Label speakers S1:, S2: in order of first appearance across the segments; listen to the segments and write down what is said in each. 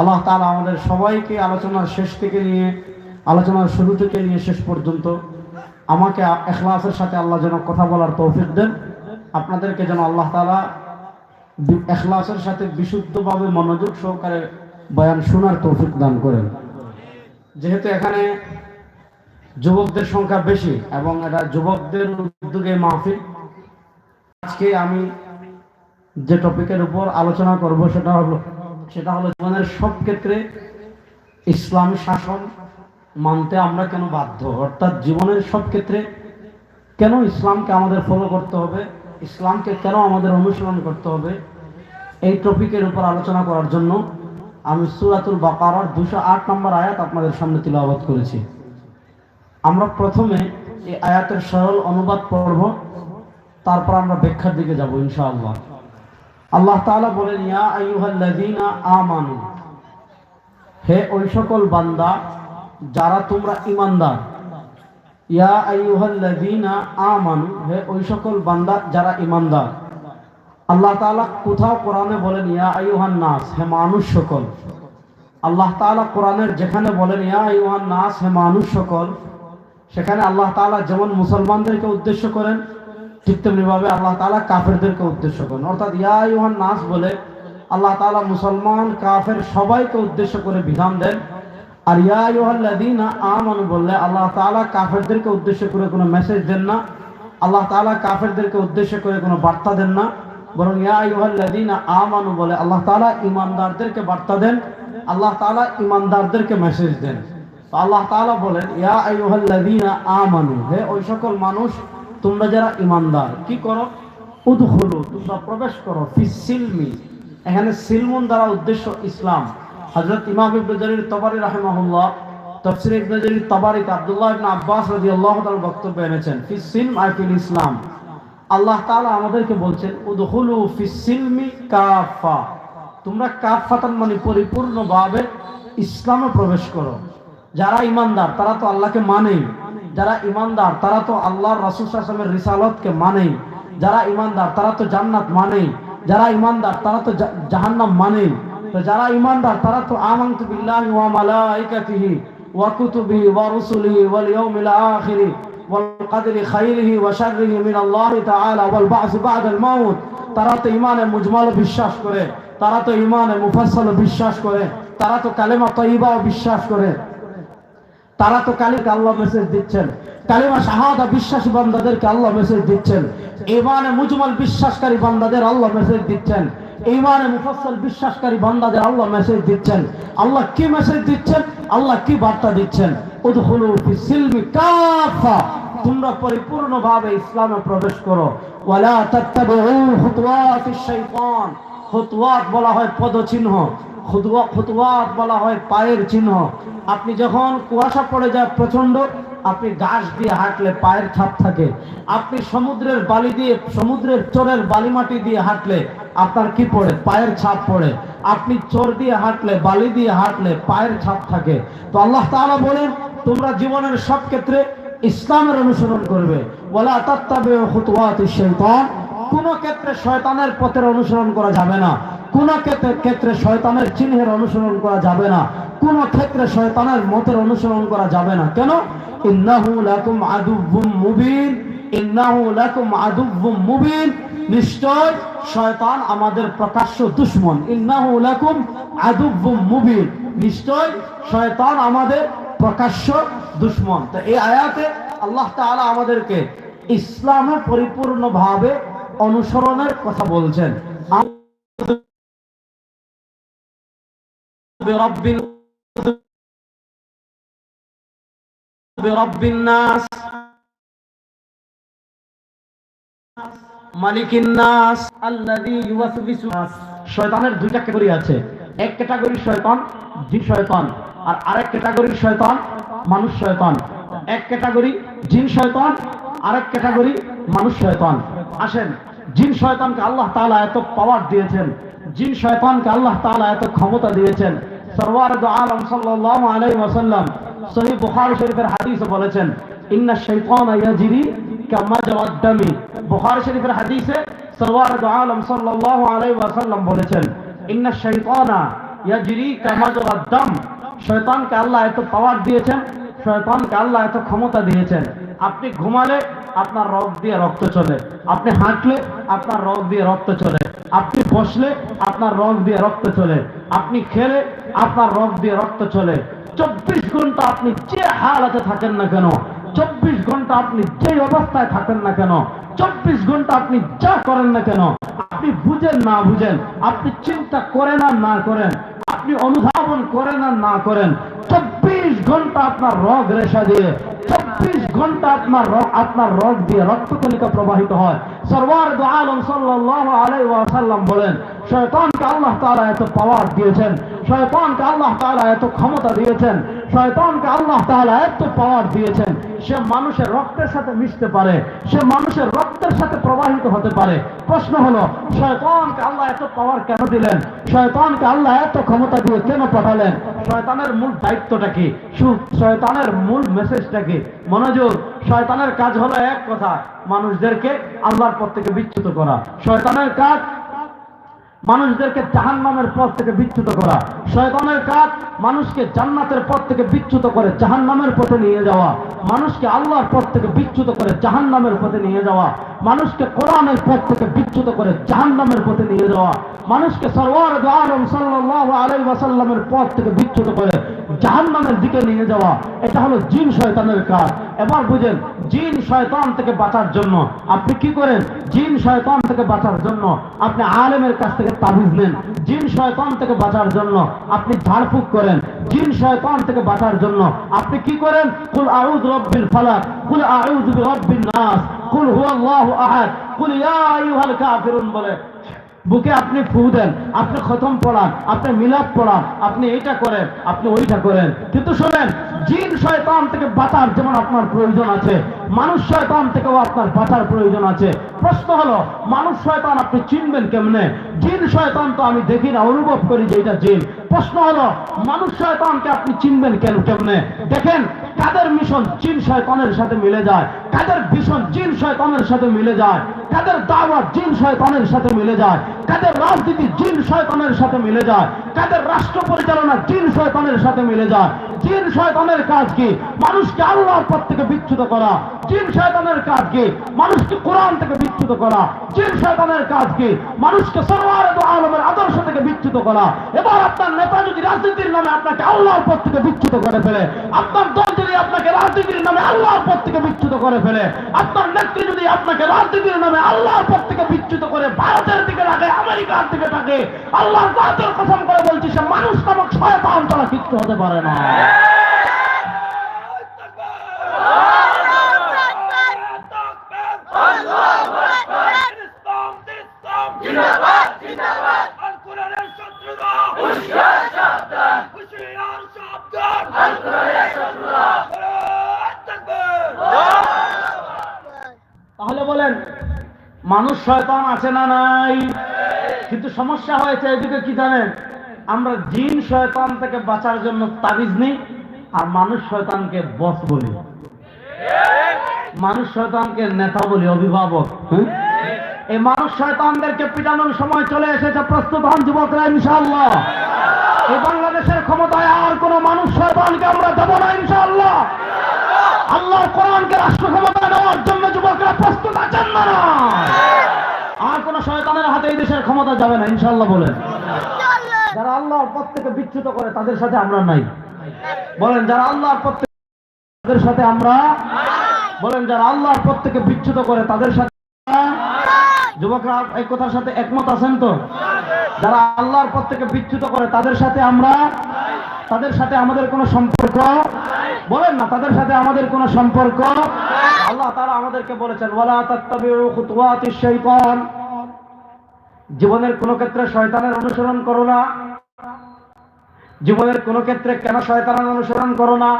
S1: আল্লাহ তাআলা আমাদের সবাইকে আলোচনার শেষ থেকে নিয়ে, আলোচনার শুরু থেকে নিয়ে শেষ পর্যন্ত আমাকে এখলাসের সাথে আল্লাহ যেন কথা বলার তৌফিক দেন। আপনাদেরকে যেন আল্লাহ তালা এখলাসের সাথে বিশুদ্ধভাবে মনোযোগ সহকারে বয়ান শোনার তৌফিক দান করেন। যেহেতু এখানে যুবকদের সংখ্যা বেশি এবং এটা যুবকদের উদ্যোগে মাহফিল, আজকে আমি যে টপিকের উপর আলোচনা করব সেটা হলো সেটা হলো জীবনের সব ক্ষেত্রে ইসলাম শাসন মানতে আমরা কেন বাধ্য? অর্থাৎ জীবনের সব ক্ষেত্রে কেন ইসলামকে আমাদের ফলো করতে হবে? ইসলামকে কেন আমাদের অনুসরণ করতে হবে? এই টপিকের উপর আলোচনা করার জন্য আমি সুরাতুল বাকারার দুশো আট নম্বর আয়াত আপনাদের সামনে তিলাওয়াত করেছি। আমরা প্রথমে এই আয়াতের সরল অনুবাদ পড়ব, তারপর আমরা ব্যাখ্যার দিকে যাব ইনশাআল্লাহ। আল্লাহ তাআলা বলেন, ইয়া আইয়ুহাল্লাযীনা আমানু। হে ওই সকল বান্দা, যারা তোমরা ইমানদার ইয়া আইয়ুহাল্লাযীনা আমানু। হে ওই সকল বান্দা, যারা ঈমানদার। আল্লাহ তাআলা কোথাও কোরআনে বলেন, ইয়া আইয়ুহান নাস হে মানুষ সকল। আল্লাহ তাআলা কোরআনের যেখানে বলেন, ইয়া আইয়ুহান নাস হে মানুষ সকল। সেখানে আল্লাহ তাআলা যেমন মুসলমানদেরকে উদ্দেশ্য করেন ঠিক তেমনিভাবে আল্লাহ তাআলা কাফেরদেরকে উদ্দেশ্য করেন। অর্থাৎ ইয়া আইয়ুহান নাস বলে, আল্লাহ তাআলা মুসলমান, কাফের সবাইকে উদ্দেশ্য করে বিধান দেন। আর ইয়া আইয়ুহাল্লাযীনা আমানু বললে, আল্লাহ তাআলা কাফেরদেরকে উদ্দেশ্য করে কোনো মেসেজ দেন না। আল্লাহ তাআলা কাফেরদেরকে উদ্দেশ্য করে কোনো বার্তা দেন না। বরং ইয়া আইয়ুহাল্লাযীনা আমানু বলে, আল্লাহ তাআলা ইমানদারদেরকে বার্তা দেন, আল্লাহ তাআলা ইমানদারদেরকে মেসেজ দেন। আল্লাহ তাআলা বলেন, ইয়া আইয়ুহাল্লাযীনা আমানু, হে ওই সকল মানুষ তোমরা যারা ঈমানদার কি করো? উদখুলু, তোমরা প্রবেশ করো এখানে সিলমুন দ্বারা উদ্দেশ্য ইসলাম। হযরত ইমাম ইবনে তবারি রাহিমাহুল্লাহ, তাফসীর আব্দুল্লাহ আব্বাস বক্তব্য এনেছেন ফিস সিলম আই ফিল ইসলাম। আল্লাহ তাআলা আমাদেরকে বলছেন, উদখুলু ফিস সিলমি কাফা তোমরা কাফাতান মানে পরিপূর্ণভাবে ইসলামে প্রবেশ করো। যারা ইমানদার, তারা তো আল্লাহকে মানেই। যারা ইমানদার, তারা তো আল্লাহর রাসূল ওয়াসাল্লামের রিসালাতকে মানেই। যারা ইমানদার, তারা তো জান্নাত মানেই। যারা ইমানদার, তারা তো জাহান্নাম মানেই। তো যারা ইমানদার, তারা তো আমানতু বিল্লাহি ওয়া মালাইকাতিহি ওয়া কুতুবিহি ওয়া রুসুলিহি ওয়াল ইয়াউমিল আখিরি ওয়াল কদরি খাইরিহি ওয়া শাররিহি মিন আল্লাহ তাআলা ওয়াল বা'স বা'দাল মাউত। তারা তো ইমানে মুজমাল বিশ্বাস করে। তারা তো ইমানে মুফাসসাল বিশ্বাস করে। তারা তো কালেমা তয়্যিবা বিশ্বাস করে। তারা তো কালিকে আল্লাহ মেসেজ দিচ্ছেন। কালিমা শাহাদা বিশ্বাসী বান্দাদেরকে আল্লাহ মেসেজ দিচ্ছেন। ইমানে মুজমাল বিশ্বাসকারী বান্দাদের আল্লাহ মেসেজ দিচ্ছেন। ইমানে মুফাসসাল বিশ্বাসকারী বান্দাদের আল্লাহ মেসেজ দিচ্ছেন। আল্লাহ কি মেসেজ দিচ্ছেন? আল্লাহ কি বার্তা দিচ্ছেন? উদখুলু ফিস সিলমি কাফা। তোমরা পরিপূর্ণভাবে ইসলামে প্রবেশ করো। ওয়ালা তাত্তাবিউ খুতুওয়াতিশ শাইতান। খুতুওয়াত বলা হয় পদচিহ্ন। খুতুয়া খুতুয়াত বলা হয় পায়ের চিহ্ন। আপনি যখন কুয়াশা পড়ে যায় প্রচণ্ড আপনি ঘাস দিয়ে হাঁটলে পায়ের ছাপ থাকে। আপনি সমুদ্রের বালি দিয়ে, সমুদ্রের চোরের বালি মাটি দিয়ে হাঁটলে আপনার কি পড়ে? পায়ের ছাপ পড়ে। আপনি চোর দিয়ে হাঁটলে, বালি দিয়ে হাঁটলে পায়ের ছাপ থাকে। তো আল্লাহ তাআলা বলেন, তোমরা জীবনের সব ক্ষেত্রে ইসলামের অনুসরণ করবে। ওয়ালা তাত্তাবিউ খুতুওয়াতিশ শাইতান। কোন ক্ষেত্রে শয়তানের পথের অনুসরণ করা যাবে না। কোন ক্ষেত্রে ক্ষেত্রে শয়তানের চিহ্নের অনুসরণ করা যাবে না। কোন ক্ষেত্রে শয়তানের মতের অনুসরণ করা যাবে না। কেন? শয়তান আমাদের প্রকাশ্য মুবিন। নিশ্চয় শয়তান আমাদের প্রকাশ্য এই আল্লাহ আমাদেরকে ইসলামে পরিপূর্ণভাবে অনুসরণের কথা বলছেন। শয়তানের দুইটা ক্যাটাগরি আছে। এক ক্যাটাগরি শয়তান জিন শয়তান আর আরেক ক্যাটাগরি শয়তান মানুষ শয়তান। এক ক্যাটাগরি জিন শয়তান আরেক ক্যাটাগরি মানুষ শয়তান। আসেন। জিন শয়তানকে আল্লাহ তাআলা এত পাওয়ার দিয়েছেন। জিন শয়তানকে আল্লাহ তাআলা এত ক্ষমতা দিয়েছেন। সরওয়ার আলম সাল্লাল্লাহু আলাইহি ওয়াসাল্লাম সহিহ বুখারী শরীফের হাদিসে বলেছেন, ইন্না শাইতানা ইয়াজরি কামা জাওয়াদ্দামি বুখারী শরীফের হাদিসে সরওয়ার আলম সাল্লাল্লাহু আলাইহি ওয়াসাল্লাম বলেছেন, ইন্না শাইতানা ইয়াজরি কামা দাম শয়তানকে আল্লাহ এত পাওয়ার দিয়েছেন শয়তানকে আল্লাহ এত ক্ষমতা দিয়েছেন। আপনি ঘুমালে আপনার রগ দিয়ে রক্ত চলে। আপনি হাঁটলে আপনার রগ দিয়ে রক্ত চলে। আপনি বসলে আপনার রগ দিয়ে রক্ত চলে। আপনি খেলে আপনার রগ দিয়ে রক্ত চলে। চব্বিশ ঘণ্টা আপনি যে হালাতে থাকেন না কেন, চব্বিশ ঘণ্টা আপনি যে অবস্থায় থাকেন না কেন, চব্বিশ ঘণ্টা আপনি যা করেন না কেন, আপনি বুঝেন না বুঝেন, আপনি চিন্তা করেন আর না করেন, আপনি অনুধাবন করেন আর না করেন ঘণ্টা আপনার রগ রেশা দিয়ে চব্বিশ ঘণ্টা আপনার আপনার রগ দিয়ে রক্তকণিকা প্রবাহিত হয়। সরওয়ার আলম সাল্লাল্লাহু আলাইহি ওয়াসাল্লাম বলেন, শয়তানকে আল্লাহ তাআলা এত পাওয়ার দিয়েছেন, শয়তানকে আল্লাহ তাআলা এত ক্ষমতা দিয়েছেন, শয়তানকে আল্লাহ তাআলা এত পাওয়ার দিয়েছেন। সে মানুষের রক্তের সাথে মিশতে পারে, সে মানুষের রক্তের সাথে প্রবাহিত হতে পারে। প্রশ্ন হলো, শয়তানকে আল্লাহ এত পাওয়ার কেন দিলেন? শয়তানকে আল্লাহ এত ক্ষমতা দিয়ে কেন পাঠালেন? শয়তানের মূল দায়িত্বটা কি? শয়তানের মূল মেসেজটা কি? মনোযোগ শয়তানের কাজ হলো এক কথা মানুষদেরকে আল্লাহর পথ থেকে বিচ্যুত করা। শয়তানের কাজ মানুষদেরকে জাহান্নামের পথ থেকে বিচ্যুত করা। শয়তানের কাজ মানুষকে জান্নাতের পথ থেকে বিচ্যুত করে জাহান্নামের পথে নিয়ে যাওয়া। মানুষকে আল্লাহর পথ থেকে বিচ্যুত করে জাহান্নামের পথে নিয়ে যাওয়া। মানুষকে কোরআনের পথ থেকে বিচ্যুত করে জাহান্নামের পথে নিয়ে যাওয়া। মানুষকে সরওয়ার আলম সাল্লাল্লাহু আলাইহি ওয়াসাল্লামের পথ থেকে বিচ্যুত করে জাহান্নামের দিকে নিয়ে যাওয়া। এটা হলো জিন শয়তানের কাজ। এবার বুঝেন জিন শয়তান থেকে বাঁচার জন্য। আপনি কি করেন? জিন শয়তান থেকে বাঁচার জন্য আপনি আলেমের কাছ থেকে তাবিজ নেন। জিন শয়তান থেকে বাঁচার জন্য আপনি ঝাড়ফুঁক করেন। জিন শয়তান থেকে বাঁচার জন্য আপনি কি করেন? কুল আউদ রব্বিল ফালাক, কুল আউদ বিরব্বিন নাস, কুল হুয়াল্লাহু আহাদ, কুল ইয়া আইয়ুহাল কাফিরুন বলে। বুকে আপনি ফু দেন, আপনি খতম পড়ান, আপনি মিলাদ পড়ান, আপনি এইটা করেন, আপনি ওইটা করেন। কিন্তু শোনেন জিন শয়তান থেকে বাঁচার যেমন আপনার প্রয়োজন আছে, মানুষ শয়তান থেকেও আপনার বাঁচার প্রয়োজন আছে। প্রশ্ন হলো, মানুষ শয়তান আপনি চিনবেন কেমনে? জিন শয়তান তো আমি দেখি না, অনুভব করি যে এটা জিন। প্রশ্ন হলো, মানুষ শয়তানকে আপনি চিনবেন কেন কেমনে? দেখেন, কাদের মিশন চিন শয়তানের সাথে মিলে যায়? কাদের ভীষণ জিন শয়তানের সাথে মিলে যায়? কাদের দাওয়াত জিন শয়তানের সাথে মিলে যায়? কাদের রাজনীতি জিন শয়তানের সাথে মিলে যায়? কাদের রাষ্ট্র পরিচালনা জিন শয়তানের সাথে মিলে যায়? জিন শয়তানের কাজ কি? মানুষকে আল্লাহর পথ থেকে বিচ্যুত করা। জিন শয়তানের কাজ কি? মানুষকে কোরআন থেকে বিচ্যুত করা। জিন শয়তানের কাজ কি? মানুষকে সরওয়ার আলমের আদর্শ থেকে বিচ্যুত করা। এবার আপনার নেতা যদি রাজনীতির নামে আপনাকে আল্লাহর পথ থেকে বিচ্যুত করে ফেলে, আপনার দল যদি আপনাকে রাজনীতির নামে আল্লাহর পথ থেকে বিচ্যুত করে আপনার নেত্রী যদি আপনাকে রাজনীতির নামে আল্লাহর পর থেকে বিচ্যুত করে ভারতের দিকে রাখে, আমেরিকার দিকে থাকে, আল্লাহর জাতের কসম করে বলছি, সে মানুষ নামক শয়তান কিচ্ছু হতে পারে না
S2: জিন্দাবাদ জিন্দাবাদ আর কোরআনের শত্রুরা হুঁশিয়ার সাবধান হুঁশিয়ার সাবধান আর কোরআনের শত্রুরা তাকবীর
S1: তাহলে বলেন মানুষ শয়তান আছে না নাই? কিন্তু সমস্যা হয়েছে, এদিকে কি জানেন? আমরা জিন শয়তান থেকে বাঁচার জন্য তাবিজ নেই, আর মানুষ শয়তানকে বস বলি। মানুষ শয়তানকে নেতা বলি, অভিভাবক হ্যাঁ? এই মানুষ শয়তানদেরকে পিটানোর সময় চলে এসেছে প্রস্তুত হন যুবকরা, ইনশাআল্লাহ। এই বাংলাদেশের ক্ষমতায় আর কোন মানুষ শয়তানকে আমরা দেব না, ইনশাআল্লাহ। আল্লাহর কোরআনকে রাষ্ট্র ক্ষমতা নেওয়ার জন্য যুবকরা প্রস্তুত আছেন না? আর কোন শয়তানের হাতে এই দেশের ক্ষমতা যাবে না, ইনশাআল্লাহ বলেন। যারা আল্লাহর পথ থেকে বিচ্যুত করে, তাদের সাথে আমরা নাই। বলেন, যারা আল্লাহর পথ থেকে তাদের সাথে আমরা বলেন, যারা আল্লাহর পথ থেকে বিচ্যুত করে, তাদের সাথে যুবকরা, এই কথার সাথে একমত আছেন তো? যারা আল্লাহর পথ থেকে বিচ্যুত করে, তাদের সাথে আমরা তাদের সাথে আমাদের কোনো সম্পর্ক বলেন না, তাদের সাথে আমাদের কোনো সম্পর্ক? আল্লাহ তারা আমাদেরকে বলেছেন, ওয়ালা জীবনের কোন ক্ষেত্রে শয়তানের অনুসরণ করো না। জীবনের কোন ক্ষেত্রে কেন শয়তানের অনুসরণ করো না?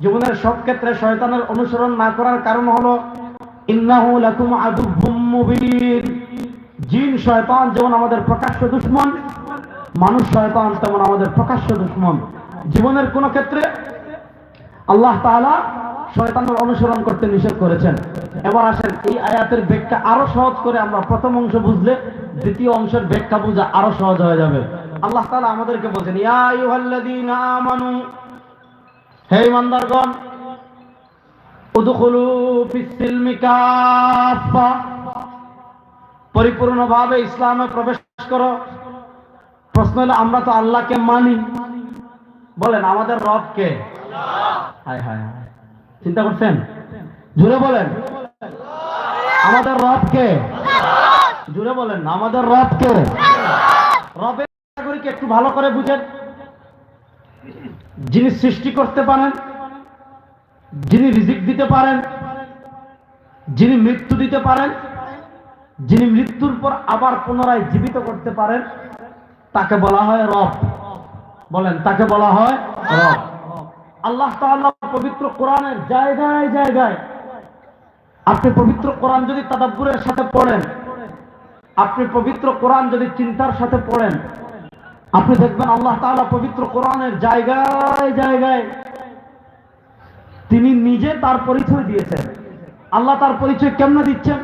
S1: জীবনের সব ক্ষেত্রে শয়তানের অনুসরণ না করার কারণ হলো জিন, শয়তান যেমন আমাদের প্রকাশ্য দুশ্মন, মানুষ, শয়তান তেমন আমাদের প্রকাশ্য দুশ্মন। জীবনের কোন ক্ষেত্রে আল্লাহ তাআলা শয়তানের অনুসরণ করতে নিষেধ করেছেন। এবার আসেন, এই আয়াতের ব্যাখ্যা আরও সহজ করে আমরা প্রথম অংশ বুঝলে দ্বিতীয় অংশের ব্যাখ্যা বোঝা আরও সহজ হয়ে যাবে। আল্লাহ তাআলা আমাদেরকে বলছেন আমানু, হে ফিস পরিপূর্ণভাবে ইসলামে প্রবেশ করো। প্রশ্ন হলো, আমরা তো আল্লাহকে মানি। বলেন, আমাদের রব কে? হায় হায় চিন্তা করছেন? জুড়ে বলেন। আমাদের রব কে? জুড়ে বলেন, আমাদের রব কে? রবের একটু ভালো করে বুঝেন। যিনি সৃষ্টি করতে পারেন, যিনি রিজিক দিতে পারেন, যিনি মৃত্যু দিতে পারেন, যিনি মৃত্যুর পর আবার পুনরায় জীবিত করতে পারেন, তাকে বলা হয় রব। বলেন, তাকে বলা হয় আল্লাহ পবিত্র কোরআনের জায়গায় জায়গায়, আপনি পবিত্র কোরআন যদি তাদাব্বুরের সাথে পড়েন, আপনি পবিত্র কোরআন যদি চিন্তার সাথে পড়েন, আপনি দেখবেন আল্লাহ তাআলা পবিত্র কোরআনের জায়গায় জায়গায় তিনি নিজে তার পরিচয় দিয়েছেন। আল্লাহ তার পরিচয় কেমনে দিচ্ছেন?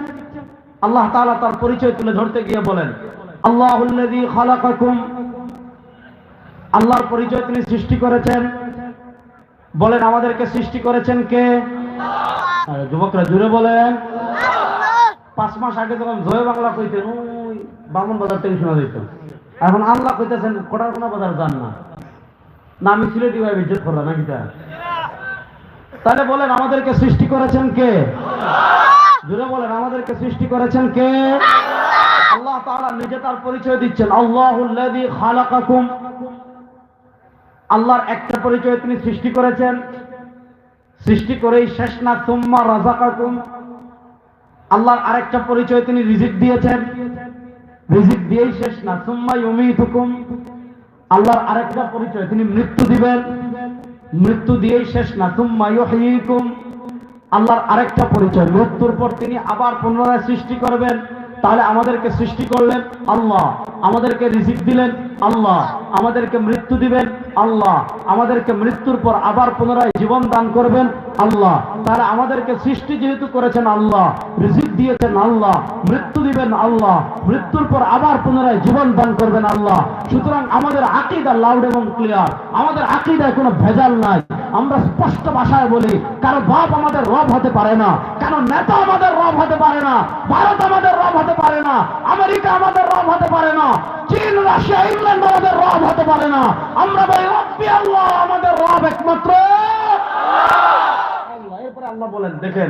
S1: আল্লাহ তাআলা তার পরিচয় তুলে ধরতে গিয়ে বলেন, আল্লাহুল্লাযী খালাকাকুম আল্লাহর পরিচয় তিনি সৃষ্টি করেছেন। বলেন আমাদেরকে সৃষ্টি করেছেন কে? যুবকরা জুড়ে বলেন। পাঁচ মাস আগে যখন জয় বাংলা কইতেন ওই বামন বাজার থেকে শোনা যেত এখন আল্লাহ কইতেছেন কোটারকোনা বাজার যান না। না আমি সিলেটি ভাই বিদ্যুৎ করলাম নাকি তা তাহলে বলেন আমাদেরকে সৃষ্টি করেছেন কে? জুড়ে বলেন আমাদেরকে সৃষ্টি করেছেন কে? আল্লাহ তাআলা নিজে তার পরিচয় দিচ্ছেন। আল্লাহুল্লাযী খালাকাকুম। আল্লাহর একটা পরিচয় তিনি সৃষ্টি করেছেন। সৃষ্টি করেই শেষ না তুম্মা রাজাকাকুম। আল্লাহর আরেকটা পরিচয় তিনি রিজিক দিয়েছেন। রিজিক দিয়েই শেষ না তুম্মা ইউমিতুকুম। আল্লাহর আরেকটা পরিচয় তিনি মৃত্যু দিবেন। মৃত্যু দিয়েই শেষ না তুম্মা ইউহয়িকুম আল্লাহর আরেকটা পরিচয়, মৃত্যুর পর তিনি আবার পুনরায় সৃষ্টি করবেন। তাহলে আমাদেরকে সৃষ্টি করলেন আল্লাহ। আমাদেরকে রিজিক দিলেন আল্লাহ। আমাদেরকে মৃত্যু দিবেন আল্লাহ। আমাদেরকে মৃত্যুর পর আবার পুনরায় জীবন দান করবেন আল্লাহ। তাহলে আমাদেরকে সৃষ্টি যেহেতু করেছেন আল্লাহ, রিজিক দিয়েছেন আল্লাহ, মৃত্যু দিবেন আল্লাহ, মৃত্যুর পর আবার পুনরায় জীবন দান করবেন আল্লাহ। সুতরাং আমাদের আকিদা লাউড এবং ক্লিয়ার আমাদের আকিদায় কোনো ভেজাল নাই। আমরা স্পষ্ট ভাষায় বলি, কারও বাপ আমাদের রব হতে পারে না কারও নেতা আমাদের রব হতে পারে না, ভারত আমাদের রব হতে পারে না, আমেরিকা আমাদের রব হতে পারে না, চীন, রাশিয়া, ইংল্যান্ড আমাদের রব হতে পারে না। আমরা বলি, রব্বি আল্লাহ আমাদের রব একমাত্র। আল্লাহ, এরপরে আল্লাহ বলেন, দেখেন,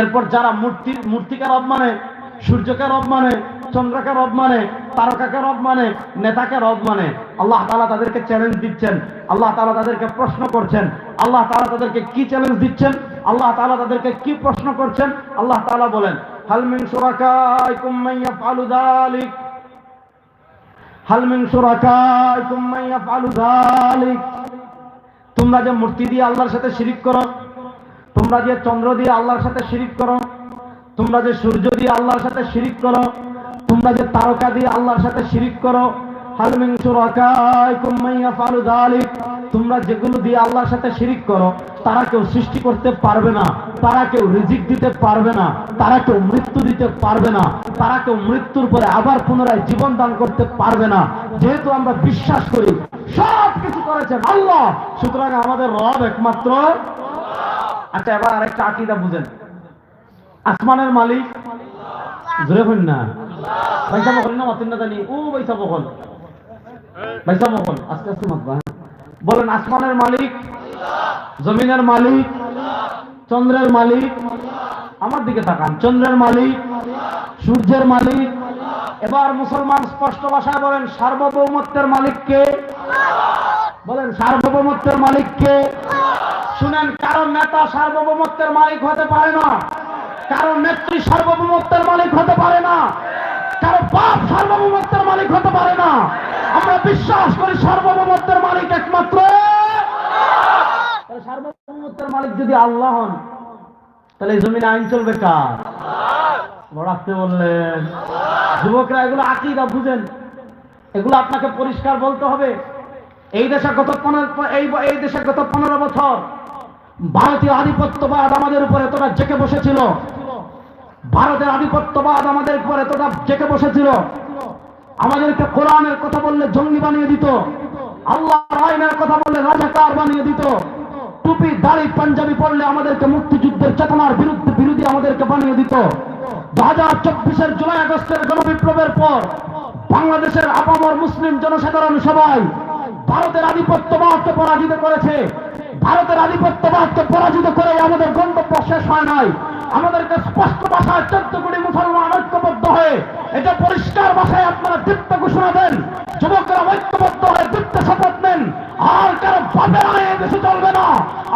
S1: এরপর যারা মূর্তি, মূর্তিকে রব মানে সূর্যকে রব মানে চন্দ্রকে রব মানে তারকাকে রব মানে নেতাকে রব মানে। আল্লাহ তাআলা তাদেরকে চ্যালেঞ্জ দিচ্ছেন। আল্লাহ তাআলা তাদেরকে প্রশ্ন করছেন। আল্লাহ তাআলা তাদেরকে কি চ্যালেঞ্জ দিচ্ছেন? আল্লাহ তাআলা তাদেরকে কি প্রশ্ন করছেন? আল্লাহ তাআলা বলেন, হাল মিন শুরাকাইকুম মান ইয়াফআলু যালিক? হাল মিন শুরাকাইকুম মান তোমরা যে মূর্তি দিয়ে আল্লাহর সাথে শিরিক করো, তোমরা যে চন্দ্র দিয়ে আল্লাহর সাথে শিরিক করো তোমরা যে সূর্য দিয়ে আল্লাহর সাথে শিরিক করো, তোমরা যে তারকা দিয়ে আল্লাহর সাথে শিরিক করো তোমরা যেগুলো দিয়ে আল্লাহর সাথে শিরিক করো, তারা কেউ সৃষ্টি করতে পারবে না, তারা কেউ রিজিক দিতে পারবে না, তারা কেউ মৃত্যু দিতে পারবে না, তারা কেউ মৃত্যুর পরে আবার পুনরায় জীবন দান করতে পারবে না। যেহেতু আমরা বিশ্বাস করি, সব কিছু করেছেন আল্লাহ, সুতরাং আমাদের রব একমাত্র। আচ্ছা এবার আরেকটা আকিদা বুঝেন। আসমানের মালিক। জোরে হইন না। পয়সা বকল না, মাতিন না জানি। ও, পয়সা বকল পয়সা বকল আস্তে আস্তে মাতবা হ্যাঁ? বলেন, আসমানের মালিক, জমিনের মালিক, চন্দ্রের মালিক, আমার দিকে তাকান। চন্দ্রের মালিক, সূর্যের মালিক। এবার মুসলমান স্পষ্ট ভাষায় বলেন, সার্বভৌমত্বের মালিককে বলেন, সার্বভৌমত্বের মালিককে শুনেন কারণ নেতা সার্বভৌমত্বের মালিক হতে পারে না। কারণ নেত্রী সার্বভৌমত্বের মালিক হতে পারে না। কারও বাপ সার্বভৌমত্বের মালিক হতে পারে না। আমরা বিশ্বাস করি সার্বভৌমত্বের মালিক একমাত্র সার্বভৌমত্বের মালিক যদি আল্লাহ হন, তাহলে জমিনে আইন চলবে কার? আসতে বললেন। যুবকরা, এগুলো আকিদা, বুঝেন। এগুলো আপনাকে পরিষ্কার বলতে হবে। এই দেশে গত পনেরো, এই এই দেশে গত পনেরো বছর ভারতীয় আধিপত্যবাদ আমাদের উপরে এতটা জেকে বসেছিল। ভারতের আধিপত্যবাদ আমাদের উপর এতটা জেকে বসেছিল। আমাদেরকে কোরআনের কথা বললে জঙ্গি বানিয়ে দিত। আল্লাহ আইনের কথা বললে রাজাকার বানিয়ে দিত। টুপি, দাড়ি, পাঞ্জাবি পড়লে আমাদেরকে মুক্তিযুদ্ধের চেতনার বিরুদ্ধে বিরোধী আমাদেরকে বানিয়ে দিত। দু হাজার চব্বিশের জুলাই আগস্টের গণবিপ্লবের পর বাংলাদেশের আপামর মুসলিম জনসাধারণ সবাই ভারতের আধিপত্যবাদকে পরাজিত করেছে। ভারতের আধিপত্যবাদকে পরাজিত করে আমাদের গন্তব্য শেষ হয় নাই। আমাদেরকে স্পষ্ট ভাষায় চোদ্দ কোটি মুসলমান ঐক্যবদ্ধ হয়ে এটা পরিষ্কার ভাষায় আপনারা দীপ্ত ঘোষণা দেন, যুবকরা ঐক্যবদ্ধ হয়ে দীপ্ত শপথ নেন। আর কারও বাপের আইনে দেশে চলবে না,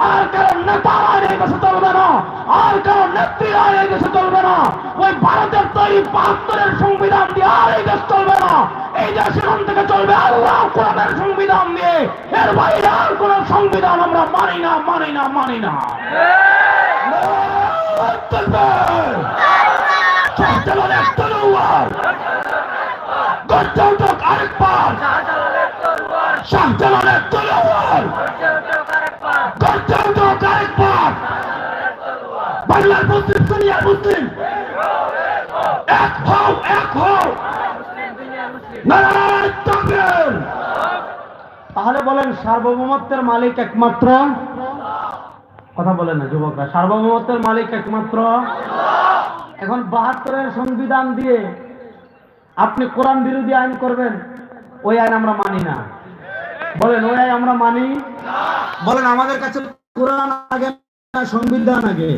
S1: আর কারও নেতার আইনে দেশে চলবে না, আর কারও নেত্রীর আইনে দেশে চলবে না। ওই ভারতের তৈরি বাহাত্তরের সংবিধান দিয়ে আর এই দেশ চলবে না। এই দেশ এখান থেকে চলবে আল্লাহ কোরআনের সংবিধান দিয়ে এর বাইরে আর কোন সংবিধান আমরা মানি না মানি না মানি না। বাংলার মুসলিম, দুনিয়ার মুসলিম। এক হও, এক তাকবীর তাহলে বলেন সার্বভৌমত্বের মালিক একমাত্র? কথা বলেন না যুবকরা। সার্বভৌমত্বের মালিক একমাত্র? এখন বাহাত্তরের সংবিধান দিয়ে আপনি কোরআন বিরোধী আইন করবেন ওই আইন আমরা মানি না। বলেন ওই আইন আমরা মানি? বলেন আমাদের কাছে কোরআন আগে না সংবিধান আগে?